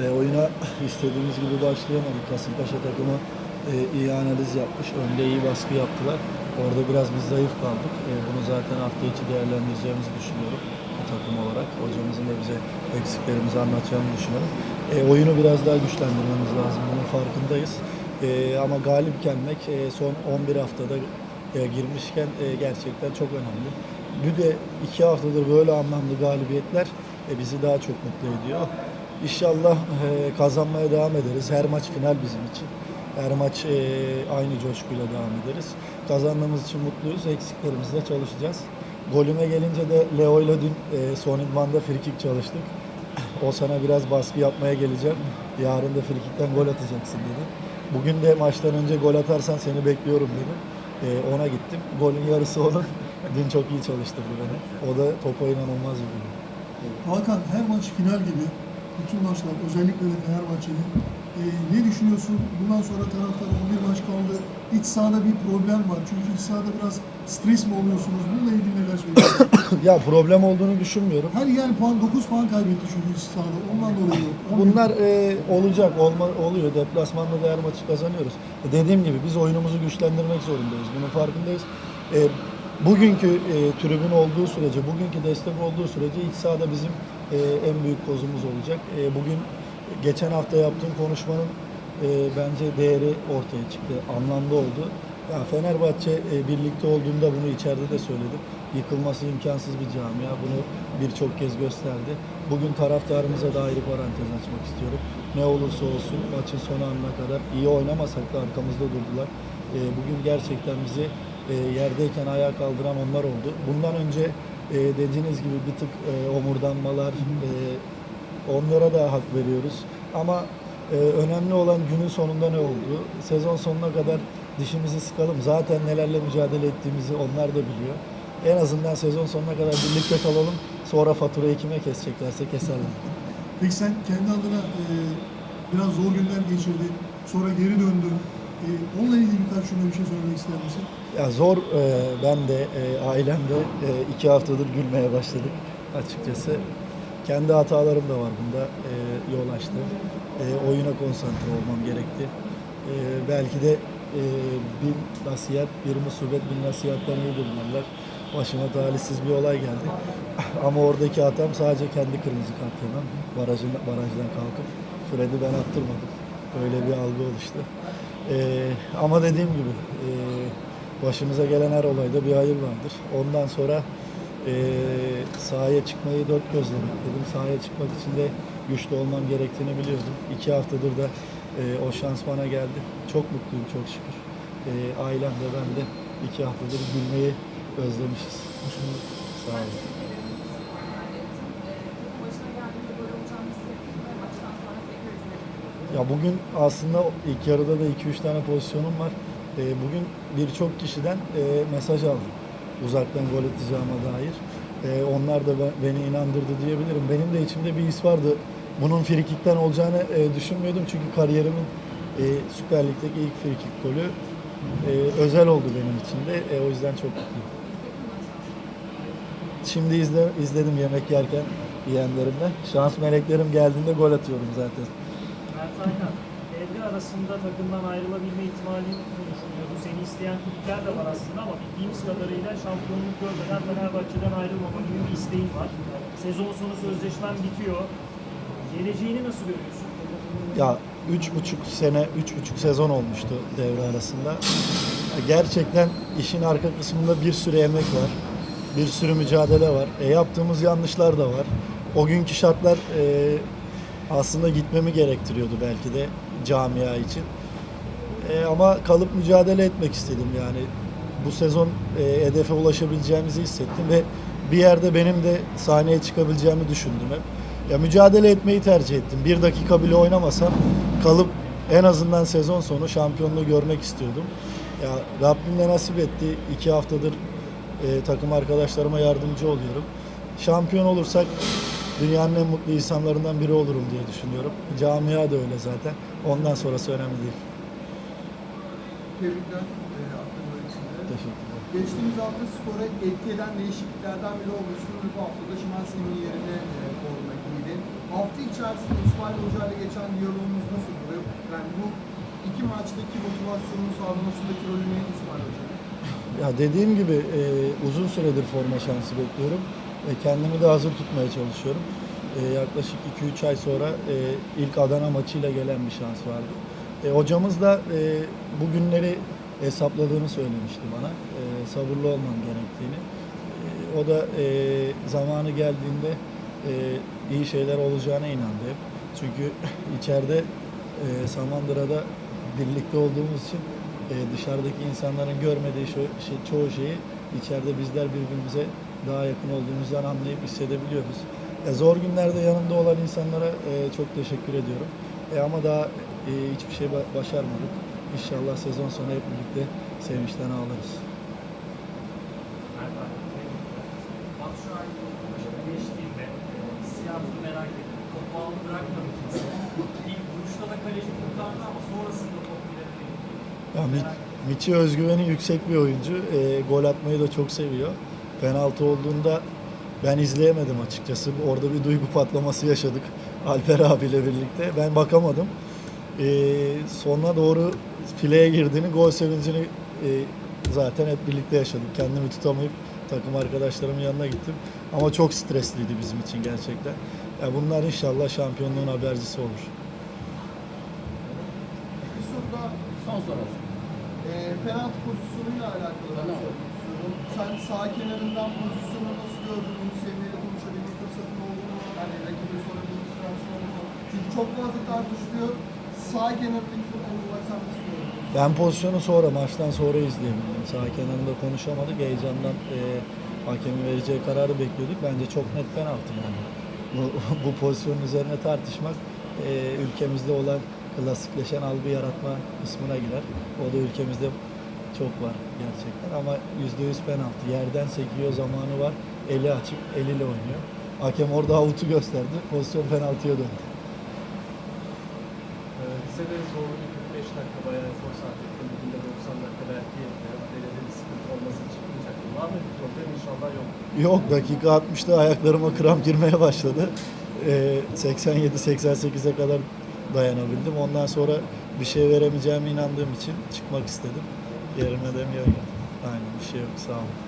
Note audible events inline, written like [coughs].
E, oyuna istediğimiz gibi başlayamadık. Kasımpaşa takımı e, iyi analiz yapmış. Önde iyi baskı yaptılar. Orada biraz biz zayıf kaldık. E, bunu zaten hafta içi değerlendireceğimizi düşünüyorum takım olarak. Hocamızın da bize eksiklerimizi anlatacağını düşünüyorum. E, oyunu biraz daha güçlendirmemiz lazım. Bunun farkındayız. E, ama galip gelmek e, son 11 haftada e, girmişken e, gerçekten çok önemli. Bir de iki haftadır böyle anlamlı galibiyetler e, bizi daha çok mutlu ediyor. İnşallah e, kazanmaya devam ederiz. Her maç final bizim için. Her maç e, aynı coşkuyla devam ederiz. Kazandığımız için mutluyuz. Eksiklerimizle çalışacağız. Golüme gelince de Leo ile dün e, son idmanda frikik çalıştık. O sana biraz baskı yapmaya geleceğim. Yarın da frikikten gol atacaksın dedi. Bugün de maçtan önce gol atarsan seni bekliyorum dedi. E, ona gittim. Golün yarısı onun. Dün çok iyi çalıştırdı beni. O da topa inanılmaz bir gol. Hakan her maç final gibi. Bütün maçlar özellikle de Fenerbahçe'nin. Ee, ne düşünüyorsun? Bundan sonra taraftar 11 maç kaldı. İç sahada bir problem var. Çünkü iç sahada biraz stres mi oluyorsunuz? Bununla ilgili neler söylüyorsun? [coughs] ya problem olduğunu düşünmüyorum. Her yer puan 9 puan kaybetti çünkü iç sahada. Ondan dolayı yok. Bunlar e, olacak, olma, oluyor. Deplasmanda da her maçı kazanıyoruz. E, dediğim gibi biz oyunumuzu güçlendirmek zorundayız. Bunun farkındayız. E, bugünkü e, tribün olduğu sürece, bugünkü destek olduğu sürece iç sahada bizim e, en büyük kozumuz olacak. E, bugün geçen hafta yaptığım konuşmanın e, bence değeri ortaya çıktı. Anlamlı oldu. Ya Fenerbahçe e, birlikte olduğunda bunu içeride de söyledim. Yıkılması imkansız bir camia. Bunu birçok kez gösterdi. Bugün taraftarımıza da ayrı parantez açmak istiyorum. Ne olursa olsun maçın son anına kadar iyi oynamasak da arkamızda durdular. E, bugün gerçekten bizi e, yerdeyken ayağa kaldıran onlar oldu. Bundan önce e, dediğiniz gibi bir tık e, omurdanmalar, e, onlara da hak veriyoruz. Ama e, önemli olan günün sonunda ne oldu? Sezon sonuna kadar dişimizi sıkalım. Zaten nelerle mücadele ettiğimizi onlar da biliyor. En azından sezon sonuna kadar birlikte kalalım. Sonra faturayı kime keseceklerse keserler. Peki sen kendi adına e, biraz zor günler geçirdin. Sonra geri döndün. E, onunla ilgili birkaç cümle bir şey söylemek ister misin? Ya zor. e, ben de e, ailem de e, iki haftadır gülmeye başladık açıkçası. Kendi hatalarım da var bunda. E, yol açtı. E, oyuna konsantre olmam gerekti. E, belki de e, bin nasihat, bir musibet bin nasihattan iyidir derler. Başıma talihsiz bir olay geldi. [laughs] Ama oradaki hatam sadece kendi kırmızı kart yemem. Barajın, barajdan kalkıp Fred'i ben attırmadım. Öyle bir algı oluştu. E, ama dediğim gibi e, başımıza gelen her olayda bir hayır vardır. Ondan sonra e, sahaya çıkmayı dört gözle bekledim. Sahaya çıkmak için de güçlü olmam gerektiğini biliyordum. İki haftadır da e, o şans bana geldi. Çok mutluyum çok şükür. E, ailem de ben de iki haftadır gülmeyi özlemişiz. Sağ olun. Başına geldiğinde böyle olacağını hissettim ve maçtan sonra tekrar izledim. Ya bugün aslında ilk yarıda da 2-3 tane pozisyonum var. Ee, bugün birçok kişiden e, mesaj aldım. Uzaktan gol atacağıma dair. Ee, onlar da be- beni inandırdı diyebilirim. Benim de içimde bir his vardı. Bunun frikikten olacağını e, düşünmüyordum. Çünkü kariyerimin e, Süper Lig'deki ilk frikik golü e, özel oldu benim için de. E, o yüzden çok mutluyum. Şimdi izle, izledim yemek yerken yeğenlerimle. Şans meleklerim geldiğinde gol atıyorum zaten. Mert Aykan, devre arasında takımdan ayrılabilme ihtimalini düşünüyordu. Seni isteyen kulüpler de var aslında ama bildiğimiz kadarıyla şampiyonluk görmeden Fenerbahçe'den ayrılmama gibi bir isteğin var. Sezon sonu sözleşmen bitiyor. Geleceğini nasıl görüyorsun? Ya üç buçuk sene, üç buçuk sezon olmuştu devre arasında. Gerçekten işin arka kısmında bir sürü emek var. Bir sürü mücadele var. E, yaptığımız yanlışlar da var. O günkü şartlar e, aslında gitmemi gerektiriyordu belki de camia için. E, ama kalıp mücadele etmek istedim yani. Bu sezon e, hedefe ulaşabileceğimizi hissettim ve bir yerde benim de sahneye çıkabileceğimi düşündüm hep. Ya mücadele etmeyi tercih ettim. Bir dakika bile oynamasam kalıp en azından sezon sonu şampiyonluğu görmek istiyordum. Ya Rabbim de nasip etti. İki haftadır e, takım arkadaşlarıma yardımcı oluyorum. Şampiyon olursak dünyanın en mutlu insanlarından biri olurum diye düşünüyorum. Camia da öyle zaten. Ondan sonrası önemli değil. Tebrikler e, aklımda içinde. Teşekkürler. Geçtiğimiz hafta skora etki eden değişikliklerden biri olmuştu. Bu hafta da Şimanski'nin yerine e, forma giydin. hafta içerisinde İsmail Hoca ile geçen diyalogumuz nasıl? Ve Yani bu iki maçtaki motivasyonun sağlamasındaki rolü neydi İsmail Hoca'nın? Ya dediğim gibi e, uzun süredir forma şansı bekliyorum. Kendimi de hazır tutmaya çalışıyorum. E, yaklaşık 2-3 ay sonra e, ilk Adana maçıyla gelen bir şans vardı. E, hocamız da e, bu günleri hesapladığını söylemişti bana. Sabırlı olmam gerektiğini. O da zamanı geldiğinde iyi şeyler olacağına inandı hep. Çünkü [laughs] içeride Samandıra'da birlikte olduğumuz için e, dışarıdaki insanların görmediği şu, şey, çoğu şeyi içeride bizler birbirimize daha yakın olduğumuzdan anlayıp hissedebiliyoruz. E, zor günlerde yanımda olan insanlara e, çok teşekkür ediyorum. E, ama daha e, hiçbir şey ba- başarmadık. İnşallah sezon sonu hep birlikte sevinçten ağlarız. Abi. Batshuayi başına geçtiğinde hissiyatını merak ettim. Topu aldı bırakmadı. İlk vuruşta da kaleci kurtardı ama sonrasında top ileride gitti. Ya, Miçi özgüveni yüksek bir oyuncu. E, gol atmayı da çok seviyor. Penaltı olduğunda ben izleyemedim açıkçası. Orada bir duygu patlaması yaşadık Alper abiyle birlikte. Ben bakamadım. E, sonuna doğru fileye girdiğini, gol sevincini e, zaten hep birlikte yaşadık. Kendimi tutamayıp takım arkadaşlarımın yanına gittim. Ama çok stresliydi bizim için gerçekten. Ya bunlar inşallah şampiyonluğun habercisi olur. Bir soru daha son soru. Ee, penaltı pozisyonuyla alakalı bir Sen sağ kenarından pozisyonu nasıl gördün? Emre'yle konuşabilme fırsatın oldu mu? Hani rakibe sorabilme şansın oldu mu? Çünkü çok fazla tartışılıyor. Sağ kenardaki futbol olarak sen nasıl gördün? Ben pozisyonu sonra, maçtan sonra izleyebildim. Sağ kenarında konuşamadık. Heyecandan e, hakemin vereceği kararı bekliyorduk. Bence çok net penaltı yani. Bu, [laughs] bu pozisyonun üzerine tartışmak e, ülkemizde olan klasikleşen algı yaratma kısmına girer. O da ülkemizde çok var gerçekten ama yüzde yüz penaltı. Yerden sekiyor zamanı var. Eli açık, eliyle oynuyor. Hakem orada avutu gösterdi. Pozisyon penaltıya döndü. Ee, Lisede zorlu bir 45 dakika bayağı efor sarf ettim. Bugün de 90 dakika belki e, ailede bir sıkıntı olması çıkmayacak. Var mı bir problem? İnşallah yok. Yok dakika 60'da ayaklarıma kramp girmeye başladı. Ee, 87-88'e kadar dayanabildim. Ondan sonra bir şey veremeyeceğime inandığım için çıkmak istedim. Yerime de mi Aynen bir şey yok sağ olun.